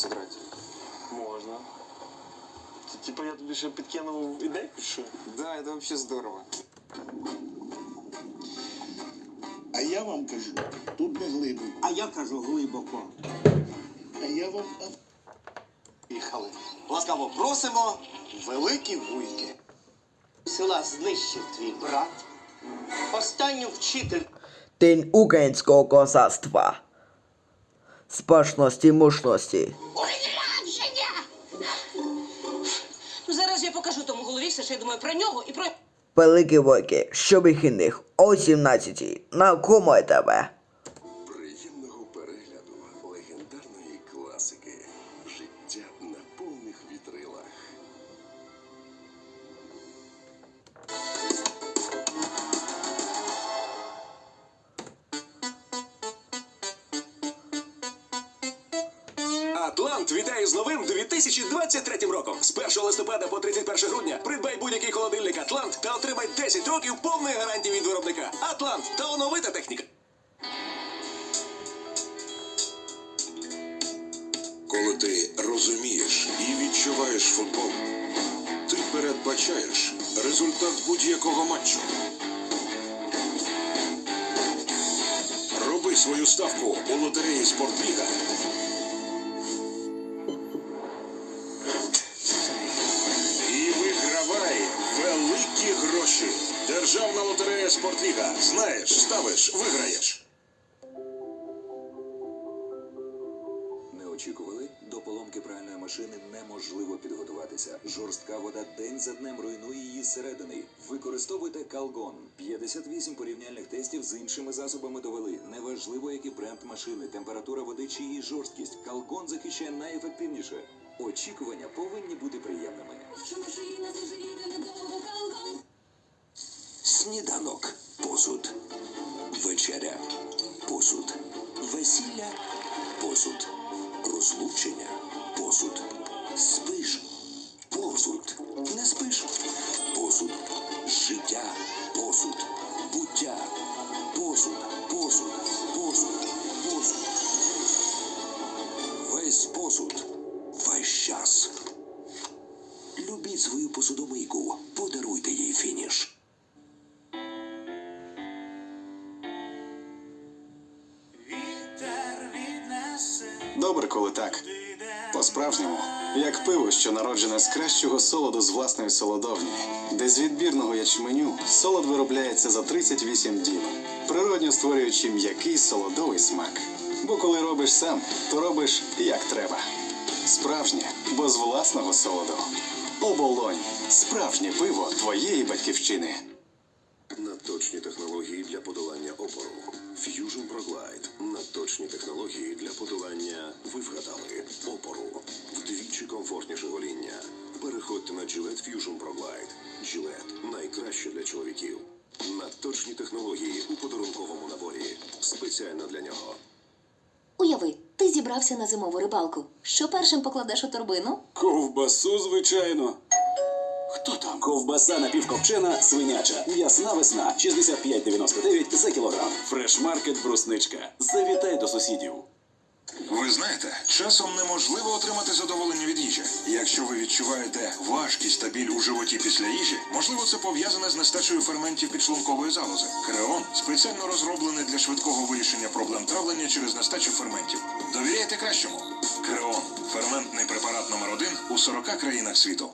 сыграть? Можна. Т- Типа я тобі ще підкинув ідейку, що? Да, это вообще здорово. А я вам кажу, тут не глибоко. А я кажу глибоко. А я вам Їхали. Ласкаво просимо, великі вуйки. Села знищив твій брат. Останню вчитель День українського козацтва. Спашності мушності. Ну зараз я покажу тому голові все, що я думаю про нього і про. Великі войки, щоб їх і них о 17 на кому ТВ. Атлант вітає з новим 2023 роком. З 1 листопада по 31 грудня придбай будь-який холодильник Атлант та отримай 10 років повної гарантії від виробника. Атлант та оновита техніка. Коли ти розумієш і відчуваєш футбол, ти передбачаєш результат будь-якого матчу. Роби свою ставку у лотереї Спортліга. Гроші. Державна лотерея Спортліга. Знаєш, ставиш, виграєш. Не очікували? До поломки пральної машини неможливо підготуватися. Жорстка вода день за днем руйнує її зсередини. Використовуйте Калгон. 58 порівняльних тестів з іншими засобами довели. Неважливо, який бренд машини, температура води чи її жорсткість. Калгон захищає найефективніше. Очікування повинні бути приємними. Сніданок. Посуд. Вечеря. Посуд. Весілля. Посуд. Розлучення. Посуд. Спиш. Посуд. Не спиш. Посуд. Життя. Посуд. Буття. Посуд. Посуд. Посуд. Посуд. Весь посуд. Весь час. Любіть свою посудомийку. Подаруйте їй фініш. Добре, коли так. По-справжньому, як пиво, що народжене з кращого солоду з власної солодовні, де з відбірного ячменю солод виробляється за 38 діб, природньо створюючи м'який солодовий смак. Бо коли робиш сам, то робиш як треба. Справжнє, бо з власного солоду. Оболонь справжнє пиво твоєї батьківщини. Надточні технології для подолання опору. Fusion Pro Glide. Надточні технології для подолання, ви вгадали, опору. Вдвічі комфортніше гоління. Переходьте на Gillette Fusion Pro Glide. Gillette – найкраще для чоловіків. Надточні технології у подарунковому наборі. Спеціально для нього. Уяви, ти зібрався на зимову рибалку. Що першим покладеш у торбину? Ковбасу, звичайно. Хто там? Ковбаса напівкопчена, свиняча. М'ясна весна. 65,99 за кілограм. Фрешмаркет Брусничка. Завітай до сусідів. Ви знаєте, часом неможливо отримати задоволення від їжі. Якщо ви відчуваєте важкість та біль у животі після їжі, можливо, це пов'язане з нестачею ферментів підшлункової залози. Креон спеціально розроблений для швидкого вирішення проблем травлення через нестачу ферментів. Довіряйте кращому. Креон ферментний препарат номер один у 40 країнах світу.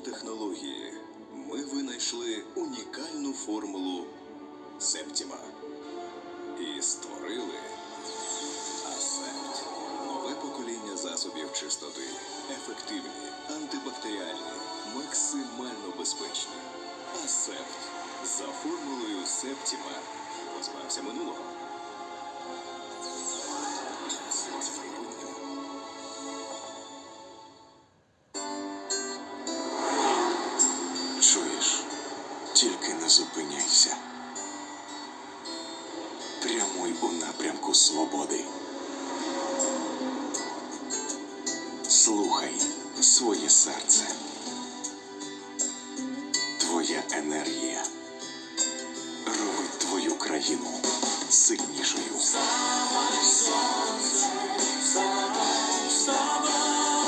Технології, ми винайшли унікальну формулу Септіма і створили Асепт. Нове покоління засобів чистоти. Ефективні, антибактеріальні, максимально безпечні. Асепт. За формулою Септіма позбався минулого. Тільки не зупиняйся. Прямуй у напрямку свободи. Слухай своє серце. Твоя енергія робить твою країну сильнішою. Вставай, сонце, вставай, вставай.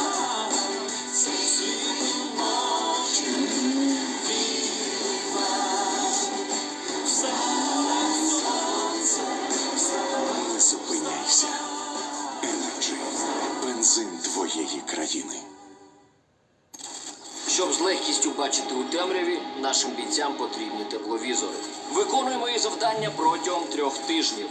Щоб з легкістю бачити у темряві, нашим бійцям потрібні тепловізори. Виконуємо її завдання протягом трьох тижнів.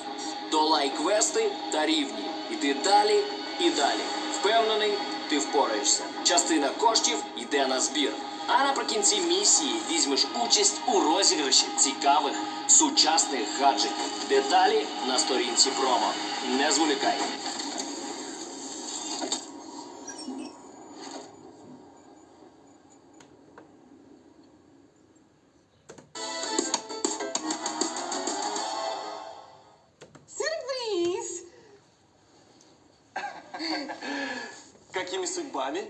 Долай квести та рівні. Іди далі і далі. Впевнений, ти впораєшся. Частина коштів йде на збір. А наприкінці місії візьмеш участь у розіграші цікавих сучасних гаджетів. Деталі на сторінці промо. Не зволікай. Какими судьбами?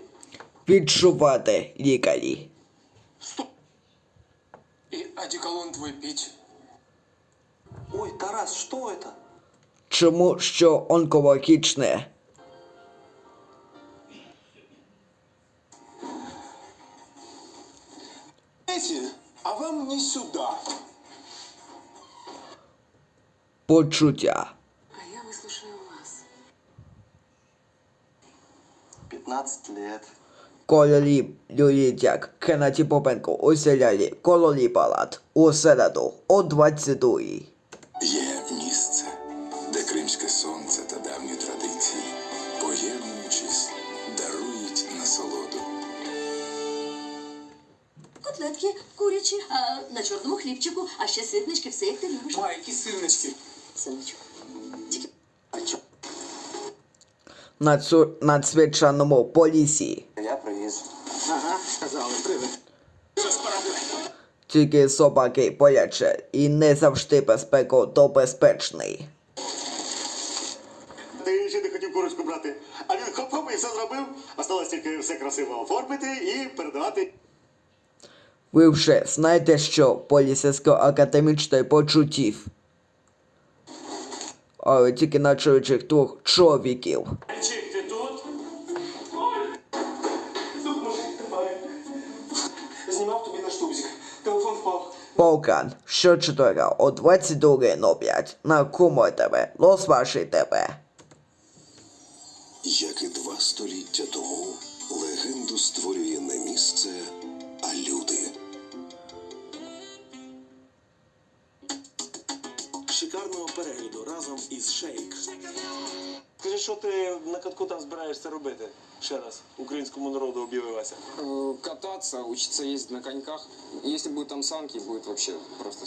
Відчувати лікарі. И одеколон твой пить. Ой, Тарас, что это? Чому що онкологічне? Знаете, а вам не сюда. Почуття. 15 лет. Кололі Люлітяк, Кеннаті Попенко у серіалі Палат у середу о 22 Є місце, де кримське сонце та давні традиції, поєднуючись, дарують насолоду. Котлетки курячі, а на чорному хлібчику, а ще ситнички, все як ти любиш. Які сирнички. Синочку. На цю надзвичайному полісі. Я привіз. Ага, сказали, привид. Тільки собаки боляче і не завжди безпеку то безпечний. Ти ще не хотів курочку брати. А він хоп-хоп і все зробив. Осталось тільки все красиво оформити і передавати. Ви вже знаєте, що поліцейсько-академічне почуттів. Але тільки на чоловічих двох чоловіків. Полкан, щочетверга о 22.05 на Кумо ТВ. вашій тебе. Як і два століття тому, легенду створює не місце, Шикарного перегляду разом із Шейк. Скажи, що ти на катку там збираєшся робити? Ще раз, українському народу об'явилася. Кататься, учиться їздити на коньках. Якщо буде там санки, буде вообще просто